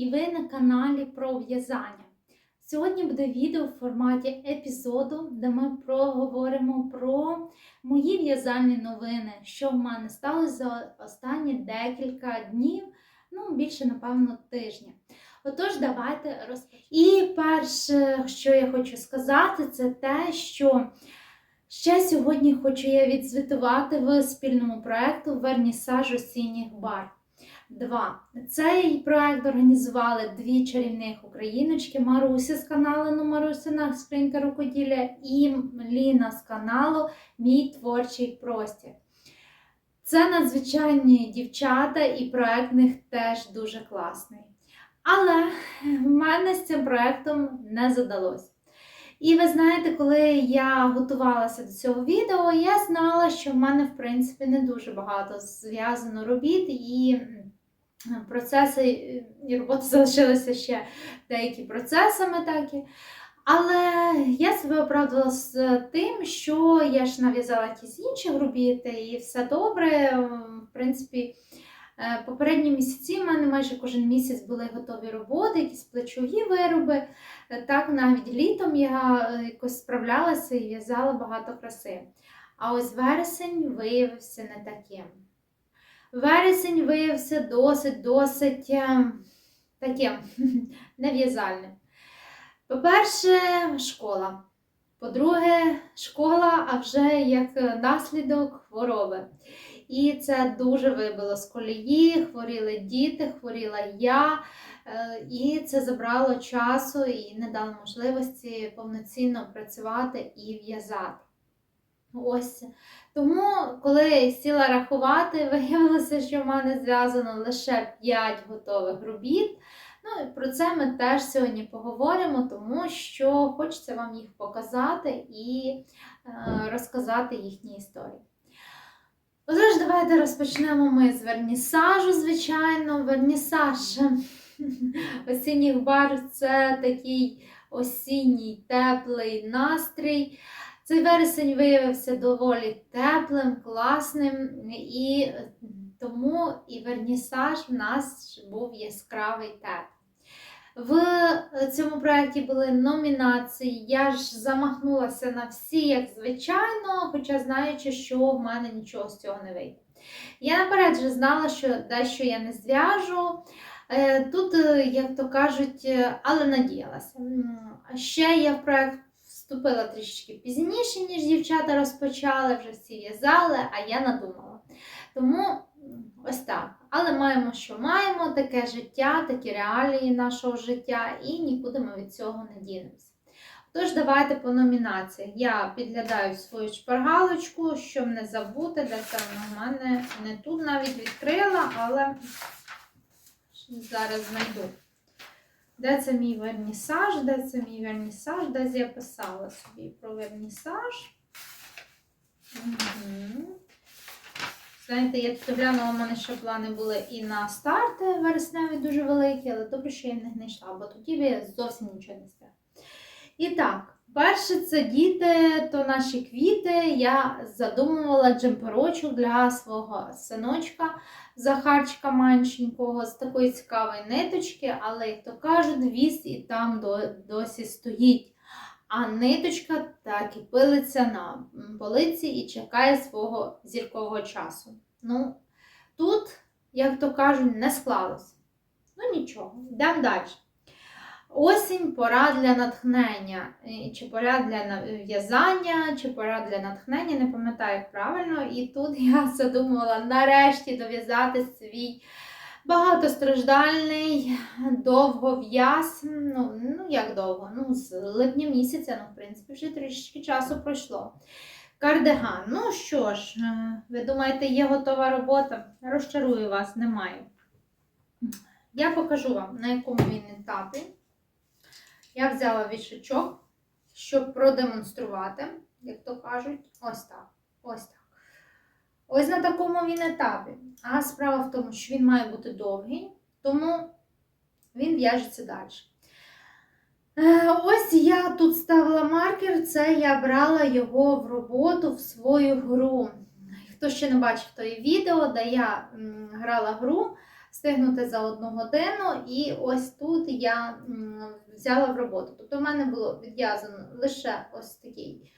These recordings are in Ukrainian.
і ви на каналі про в'язання. Сьогодні буде відео в форматі епізоду, де ми проговоримо про мої в'язальні новини, що в мене сталося за останні декілька днів, ну більше, напевно, тижня. Отож, давайте розпочнемо. І перше, що я хочу сказати, це те, що ще сьогодні хочу я відзвітувати в спільному проєкту Вернісаж осінніх бар. Два. Цей проект організували дві чарівних україночки Маруся з каналу «Ну, Марусина Скринька рукоділля і Ліна з каналу Мій творчий простір. Це надзвичайні дівчата, і проект в них теж дуже класний. Але в мене з цим проектом не задалось. І ви знаєте, коли я готувалася до цього відео, я знала, що в мене, в принципі, не дуже багато зв'язано робіт, і процеси і роботи залишилися ще деякі процесами такі. Але я себе оправдувала з тим, що я ж нав'язала якісь інші робіт, і все добре. В принципі, попередні місяці в мене майже кожен місяць були готові роботи, якісь плечові вироби. Так, навіть літом я якось справлялася і в'язала багато краси. А ось вересень виявився не таким. Вересень виявився досить-досить таким нев'язальним. По-перше, школа. По-друге, школа, а вже як наслідок хвороби. І це дуже вибило з колії, хворіли діти, хворіла я, і це забрало часу і не дало можливості повноцінно працювати і в'язати. Ось. Тому, коли сіла рахувати, виявилося, що в мене зв'язано лише 5 готових робіт. Ну, і Про це ми теж сьогодні поговоримо, тому що хочеться вам їх показати і е, розказати їхні історії. Отож, давайте розпочнемо ми з вернісажу, звичайно. Вернісаж осінніх бар це такий осінній теплий настрій. Цей вересень виявився доволі теплим, класним, і тому і вернісаж в нас був яскравий теплий. В цьому проєкті були номінації. Я ж замахнулася на всі, як звичайно, хоча знаючи, що в мене нічого з цього не вийде. Я наперед вже знала, що дещо я не зв'яжу. Тут, як то кажуть, але надіялася. Ще я в проєкт вступила трішки пізніше, ніж дівчата розпочали, вже всі в'язали, а я надумала. Тому ось так. Але маємо, що маємо, таке життя, такі реалії нашого життя, і нікуди ми від цього не дінемося. Тож, давайте по номінаціях. Я підглядаю свою шпаргалочку, щоб не забути, де це в мене не тут навіть відкрила, але зараз знайду. Де це мій вернісаж? Де це мій вернісаж? Десь я писала собі про вернісаж. Угу. Знаєте, я тут глянула, у мене ще плани були і на старти вересневі дуже великі, але добре, що я не знайшла, бо тоді б я зовсім нічого не знала. І так, перше, це діти, то наші квіти. Я задумувала джемперочок для свого синочка. Захарчика меншенького з такої цікавої ниточки, але, як то кажуть, віз і там досі стоїть. А ниточка так і пилиться на полиці і чекає свого зіркового часу. Ну, тут, як то кажуть, не склалось. Ну нічого, йдемо далі. Осінь пора для натхнення, чи пора для в'язання, чи пора для натхнення, не пам'ятаю правильно. І тут я задумувала нарешті дов'язати свій багатостраждальний довгов'яз. Ну, ну, як довго? Ну, з липня місяця, ну, в принципі, вже трішки часу пройшло. Кардиган. Ну що ж, ви думаєте, є готова робота? Розчарую вас, немає. Я покажу вам, на якому він етапі. Я взяла вішачок, щоб продемонструвати, як то кажуть, ось так. Ось так. Ось на такому він етапі. А справа в тому, що він має бути довгий, тому він в'яжеться далі. Е, ось я тут ставила маркер, це я брала його в роботу в свою гру. Хто ще не бачив тої відео, де я грала гру, встигнути за одну годину. І ось тут я взяла в роботу. Тобто в мене було відв'язано лише ось такий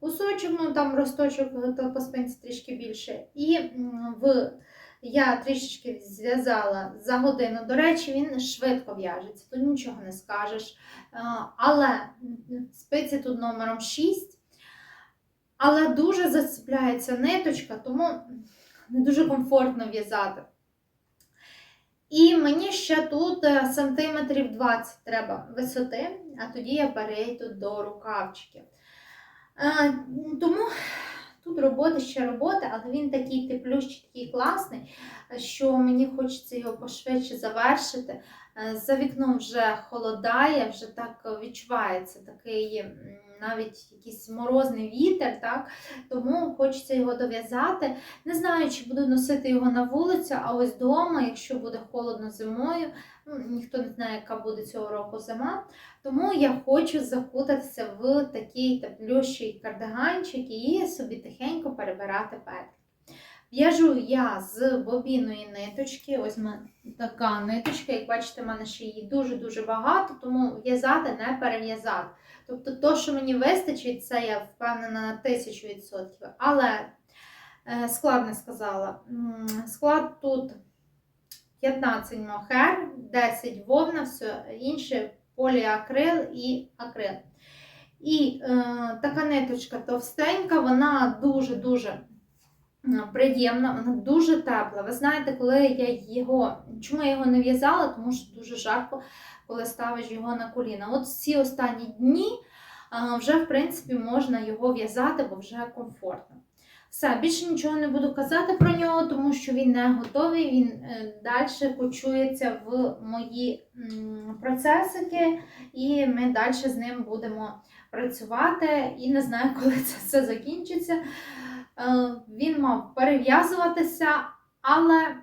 кусочок, ну там росточок то по спинці трішки більше. І в я трішечки зв'язала за годину. До речі, він швидко в'яжеться, тут нічого не скажеш. Але спиці тут номером 6. Але дуже зацепляється ниточка, тому не дуже комфортно в'язати. І мені ще тут е, сантиметрів 20 треба висоти, а тоді я перейду до рукавчиків. Е, Тому тут роботи ще роботи, але він такий теплющий, такий класний, що мені хочеться його пошвидше завершити. Е, За вікном вже холодає, вже так відчувається такий навіть якийсь морозний вітер, так? тому хочеться його дов'язати. Не знаю, чи буду носити його на вулицю, а ось вдома, якщо буде холодно зимою, ну, ніхто не знає, яка буде цього року зима. Тому я хочу закутатися в такий теплющий кардиганчик і собі тихенько перебирати петлі. В'яжу я з бобіної ниточки. Ось така ниточка, як бачите, в мене ще її дуже-дуже багато, тому в'язати не перев'язати. Тобто, то, що мені вистачить, це я впевнена на тисячу відсотків. Але е, склад не сказала. Склад тут 15 мохер, 10 вовна, все інше поліакрил і акрил. І е, така ниточка товстенька, вона дуже-дуже приємна, вона дуже тепла. Ви знаєте, коли я його, чому я його не в'язала, тому що дуже жарко, коли ставиш його на коліна. От ці останні дні вже, в принципі, можна його в'язати, бо вже комфортно. Все, більше нічого не буду казати про нього, тому що він не готовий, він е, далі почується в мої процесики, і ми далі з ним будемо працювати. І не знаю, коли це все закінчиться. Е, Він мав перев'язуватися, але,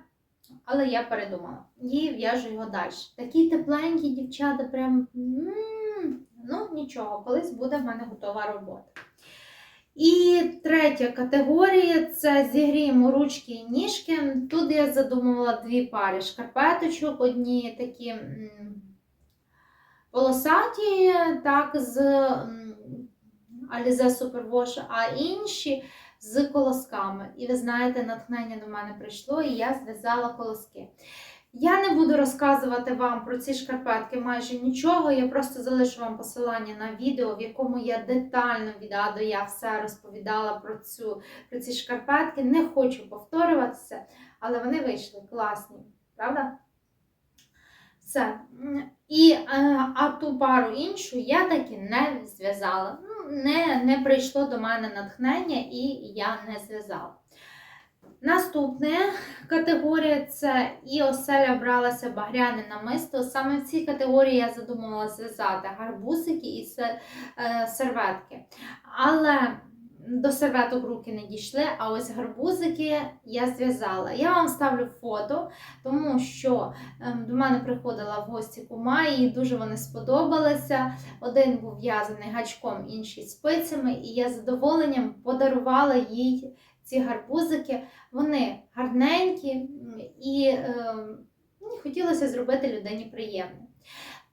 але я передумала. І в'яжу його далі. Такі тепленькі дівчата, прям ну нічого, колись буде в мене готова робота. І третя категорія це зігріємо ручки і ніжки. Тут я задумувала дві пари шкарпеточок, одні такі полосаті, так, з Alize Superwash, а інші з колосками. І ви знаєте, натхнення до мене прийшло, і я зв'язала колоски. Я не буду розказувати вам про ці шкарпетки майже нічого. Я просто залишу вам посилання на відео, в якому я детально від А до Я все розповідала про, цю, про ці шкарпетки. Не хочу повторюватися, але вони вийшли класні, правда? М, І, е, а ту пару іншу я таки не зв'язала. Ну, не, не прийшло до мене натхнення, і я не зв'язала. Наступна категорія це і оселя бралася багряне намисто. Саме в цій категорії я задумувала зв'язати гарбусики і е, серветки. Але до серветок руки не дійшли, а ось гарбузики я зв'язала. Я вам ставлю фото, тому що ем, до мене приходила в гості кума, і дуже вони сподобалися. Один був в'язаний гачком, інший спицями, і я з задоволенням подарувала їй ці гарбузики. Вони гарненькі і е, мені хотілося зробити людині приємне.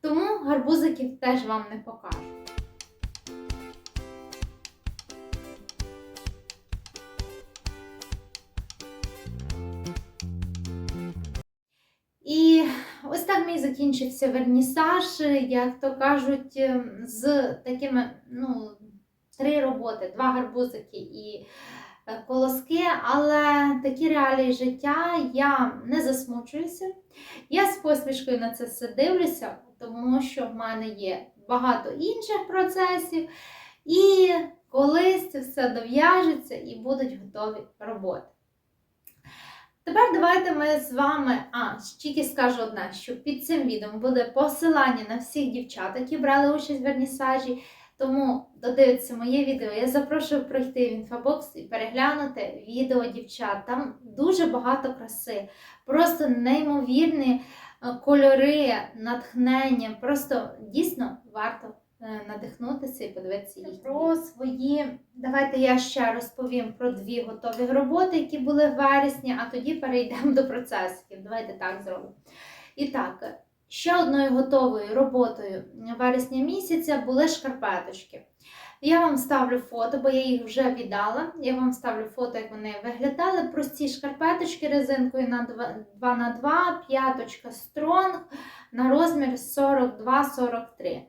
Тому гарбузиків теж вам не покажу. Закінчився вернісаж, як то кажуть, ем, з такими, ну, три роботи, два гарбузики і е, колоски, але такі реалії життя я не засмучуюся. Я з посмішкою на це все дивлюся, тому що в мене є багато інших процесів, і колись це все дов'яжеться і будуть готові роботи. Тепер давайте ми з вами, а, тільки скажу одне, що під цим відео буде посилання на всіх дівчат, які брали участь в вернісажі. Тому додивитися моє відео. Я запрошую пройти в інфобокс і переглянути відео дівчат. Там дуже багато краси, просто неймовірні е, кольори, натхнення. Просто дійсно варто надихнутися і подивитися їх. Про свої, давайте я ще розповім про дві готові роботи, які були в вересні, а тоді перейдемо до процесів. Давайте так зробимо. І так, ще одною готовою роботою вересня місяця були шкарпеточки. Я вам ставлю фото, бо я їх вже віддала. Я вам ставлю фото, як вони виглядали. Прості шкарпеточки резинкою на 2 на 2 п'яточка стронг на розмір 42-43.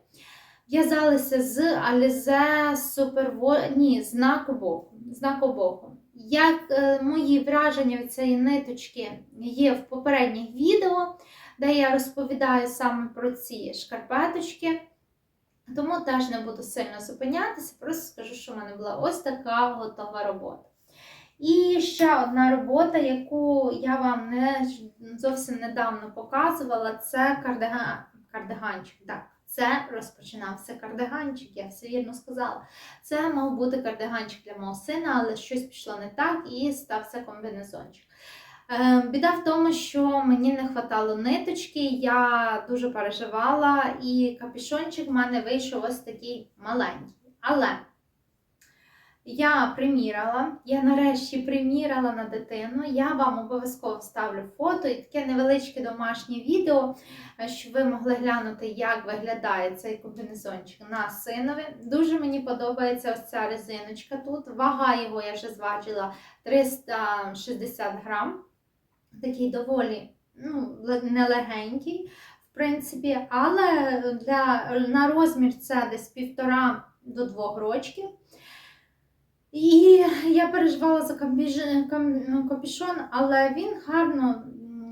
В'язалися з Alize Super ні, з Накобоху. З Накобоху. Як е, мої враження від цієї ниточки є в попередніх відео, де я розповідаю саме про ці шкарпеточки. Тому теж не буду сильно зупинятися, просто скажу, що в мене була ось така готова робота. І ще одна робота, яку я вам не зовсім недавно показувала, це кардиган, кардиганчик. Так, це розпочинався кардиганчик, я все вірно сказала. Це мав бути кардиганчик для мого сина, але щось пішло не так і стався комбінезончик. Е, Біда в тому, що мені не вистачало ниточки, я дуже переживала, і капюшончик в мене вийшов ось такий маленький. Але я приміряла, я нарешті приміряла на дитину. Я вам обов'язково вставлю фото і таке невеличке домашнє відео, е, щоб ви могли глянути, як виглядає цей комбінезончик на синові. Дуже мені подобається ось ця резиночка тут. Вага його я вже зважила 360 грам. Такий доволі ну, нелегенький, в принципі, але для, на розмір це десь півтора до двох рочків. І я переживала за капюшон, але він гарно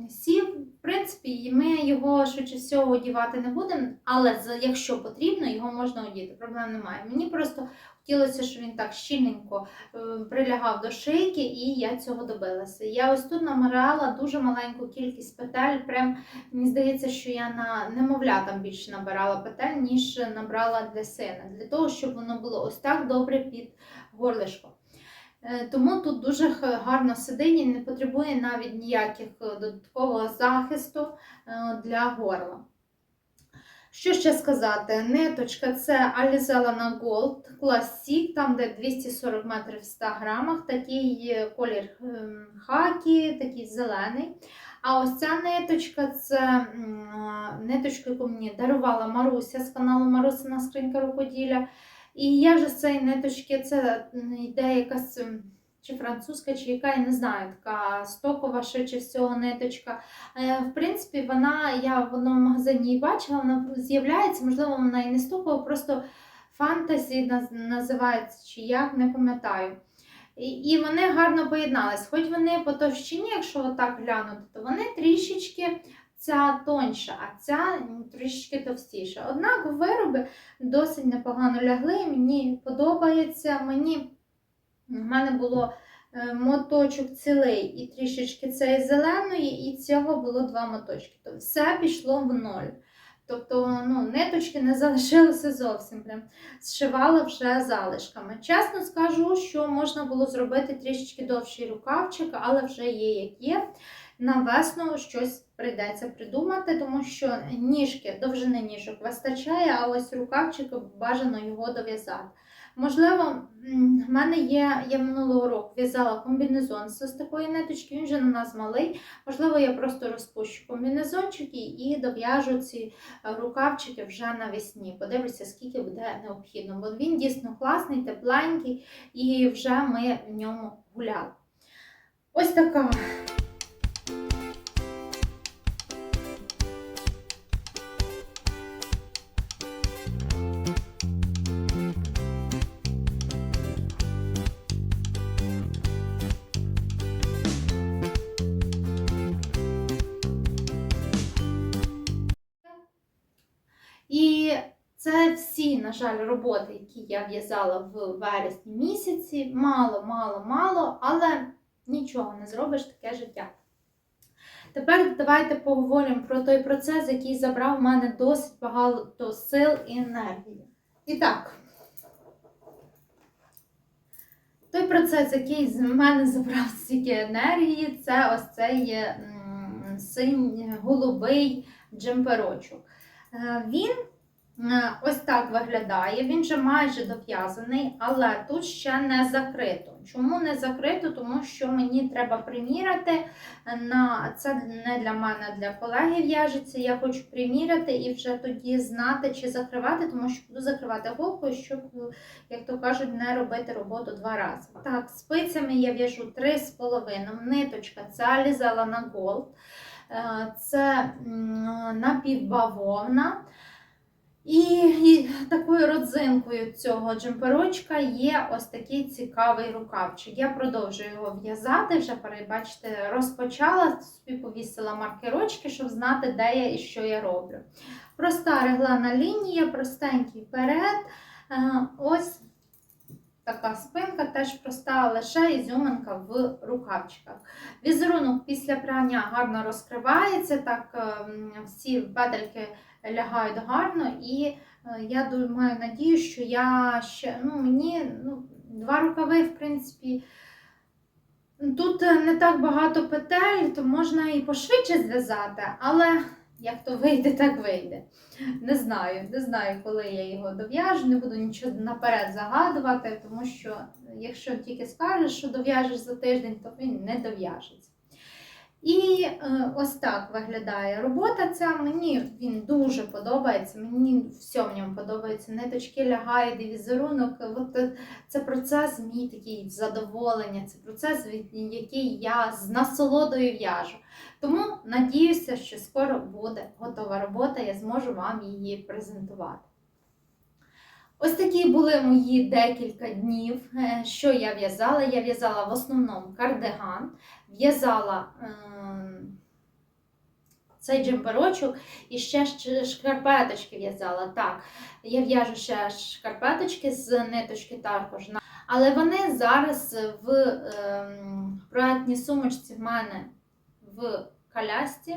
сів. В принципі, ми його швидше всього одівати не будемо, але якщо потрібно, його можна одіти. Проблем немає. Мені просто хотілося, щоб він так щільненько е, прилягав до шийки, і я цього добилася. Я ось тут намирала дуже маленьку кількість петель. Прям мені здається, що я на немовля там більше набирала петель, ніж набрала для сина, для того, щоб воно було ось так добре під горлишко. Е, тому тут дуже гарно сидить і не потребує навіть ніяких е, додаткового захисту для горла. Що ще сказати? Ниточка це Alizella на Gold Classic, там де 240 метрів в 100 грамах, такий колір ем, хакі, такий зелений. А ось ця ниточка це ниточка, яку мені дарувала Маруся з каналу Марусина Скринька рукоділля. І я вже з цієї ниточки, це йде якась чи французька, чи яка, я не знаю, така стокова, швидше всього, ниточка. Е, в принципі, вона, я в одному магазині її бачила, вона з'являється, можливо, вона і не стокова, просто фантазі називається, чи як, не пам'ятаю. І вони гарно поєднались. Хоч вони по товщині, якщо отак глянути, то вони трішечки. Ця тоньша, а ця трішки товстіша. Однак вироби досить непогано лягли. Мені подобається. Мені у мене було е, моточок цілий і трішечки цієї зеленої, і цього було два моточки. Тобто все пішло в ноль. Тобто ну, ниточки не залишилося зовсім. Прям зшивала вже залишками. Чесно скажу, що можна було зробити трішечки довший рукавчик, але вже є, як є. На весну щось прийдеться придумати, тому що ніжки, довжини ніжок вистачає, а ось рукавчик бажано його дов'язати. Можливо, в мене є, я минулого року в'язала комбінезон з такої ниточки, він вже на нас малий. Можливо, я просто розпущу комбінезончики і дов'яжу ці рукавчики вже навесні. Подивлюся, скільки буде необхідно. Бо він дійсно класний, тепленький, і вже ми в ньому гуляли. Ось така. І це всі, на жаль, роботи, які я в'язала в вересні місяці. Мало, мало, мало, але нічого не зробиш таке життя. Тепер давайте поговоримо про той процес, який забрав в мене досить багато сил і енергії. І так, той процес, який з мене забрав стільки енергії, це ось цей синій голубий джемперочок. Е, він Е, Ось так виглядає. Він вже майже дов'язаний, але тут ще не закрито. Чому не закрито? Тому що мені треба приміряти на це не для мене, для колеги в'яжеться. Я хочу приміряти і вже тоді знати, чи закривати, тому що буду закривати голкою, щоб, як то кажуть, не робити роботу два рази. Так, спицями я в'яжу 3,5. Ниточка це Alize Lana Gold. Е, Це напівбавовна. І, і такою родзинкою цього джемперочка є ось такий цікавий рукавчик. Я продовжую його в'язати, вже перебачте, розпочала, собі повісила маркерочки, щоб знати, де я і що я роблю. Проста реглана лінія, простенький перед. Е, Ось така спинка, теж проста, лише ізюминка в рукавчиках. Візерунок після прання гарно розкривається, так ем, всі петельки лягають гарно, і е, я маю надію, що я ще ну, мені ну, два рукави, в принципі. Тут не так багато петель, то можна і пошвидше зв'язати, але як то вийде, так вийде. Не знаю, не знаю, коли я його дов'яжу, не буду нічого наперед загадувати, тому що якщо тільки скажеш, що дов'яжеш за тиждень, то він не дов'яжеться. І е, ось так виглядає робота ця. Мені він дуже подобається, мені все в ньому подобається. Ниточки лягають, візерунок. Це процес мій такий задоволення, це процес, який я з насолодою в'яжу. Тому надіюся, що скоро буде готова робота, я зможу вам її презентувати. Ось такі були мої декілька днів, е, що я в'язала. Я в'язала в основному кардиган, в'язала ем, цей джемперочок і ще шкарпеточки в'язала. Так, я в'яжу ще шкарпеточки з ниточки також. Але вони зараз в ем, проектній сумочці в мене в колясці.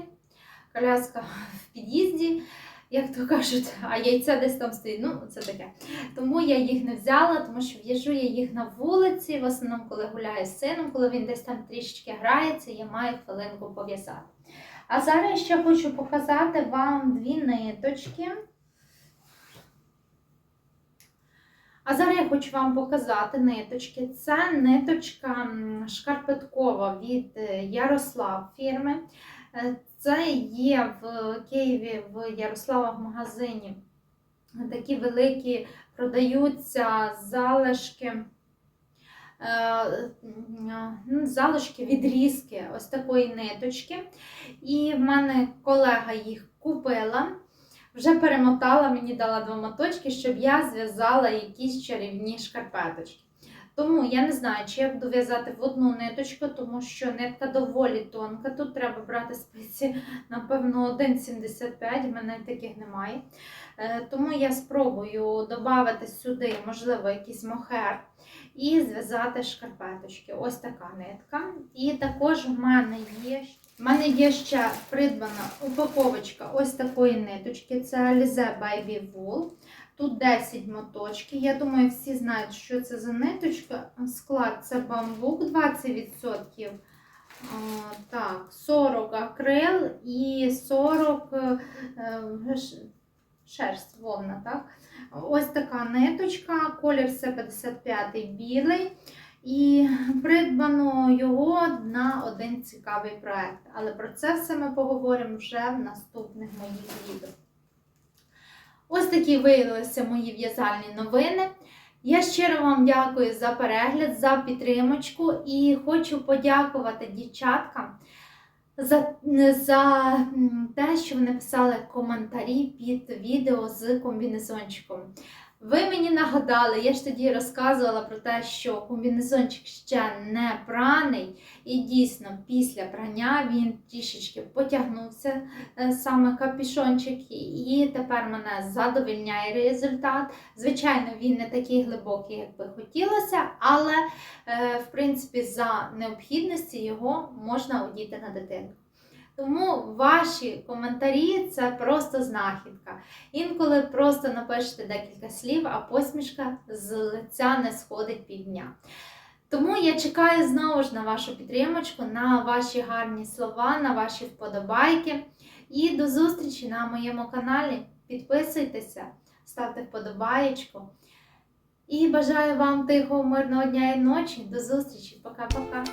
Коляска в під'їзді, як то кажуть, а яйце десь там стоїть. Ну, це таке. Тому я їх не взяла, тому що в'яжу я їх на вулиці, в основному, коли гуляю з сином, коли він десь там трішечки грається, я маю хвилинку пов'язати. А зараз ще хочу показати вам дві ниточки. А зараз я хочу вам показати ниточки. Це ниточка шкарпеткова від е, Ярослав фірми. Е, Це є в Києві в Ярослава в магазині. Такі великі продаються залишки. е, ну, Залишки відрізки ось такої ниточки. І в мене колега їх купила, вже перемотала, мені дала два моточки, щоб я зв'язала якісь чарівні шкарпеточки. Тому я не знаю, чи я буду в'язати в одну ниточку, тому що нитка доволі тонка. Тут треба брати спиці, напевно, 1,75, в мене таких немає. Е, Тому я спробую додати сюди, можливо, якийсь мохер і зв'язати шкарпеточки. Ось така нитка. І також в мене є. В мене є ще придбана упаковочка ось такої ниточки. Це Alize Baby Wool. Тут 10 моточків. Я думаю, всі знають, що це за ниточка. Склад це бамбук 20%. Так, 40 акрил і 40 е, е, шерсть, вовна, так? Ось така ниточка, колір це 55 білий. І придбано його на один цікавий проект. Але про це все ми поговоримо вже в наступних моїх відео. Ось такі виявилися мої в'язальні новини. Я щиро вам дякую за перегляд, за підтримочку і хочу подякувати дівчаткам за, за те, що вони писали коментарі під відео з комбінезончиком. Ви мені нагадали, я ж тоді розказувала про те, що комбінезончик ще не праний, і дійсно після прання він трішечки потягнувся, е, саме капішончик, і тепер мене задовільняє результат. Звичайно, він не такий глибокий, як би хотілося, але е, в принципі за необхідності його можна одіти на дитину. Тому ваші коментарі це просто знахідка. Інколи просто напишете декілька слів, а посмішка з лиця не сходить півдня. Тому я чекаю знову ж на вашу підтримочку, на ваші гарні слова, на ваші вподобайки. І до зустрічі на моєму каналі. Підписуйтеся, ставте вподобаєчку. І бажаю вам тихого, мирного дня і ночі. До зустрічі. Пока-пока.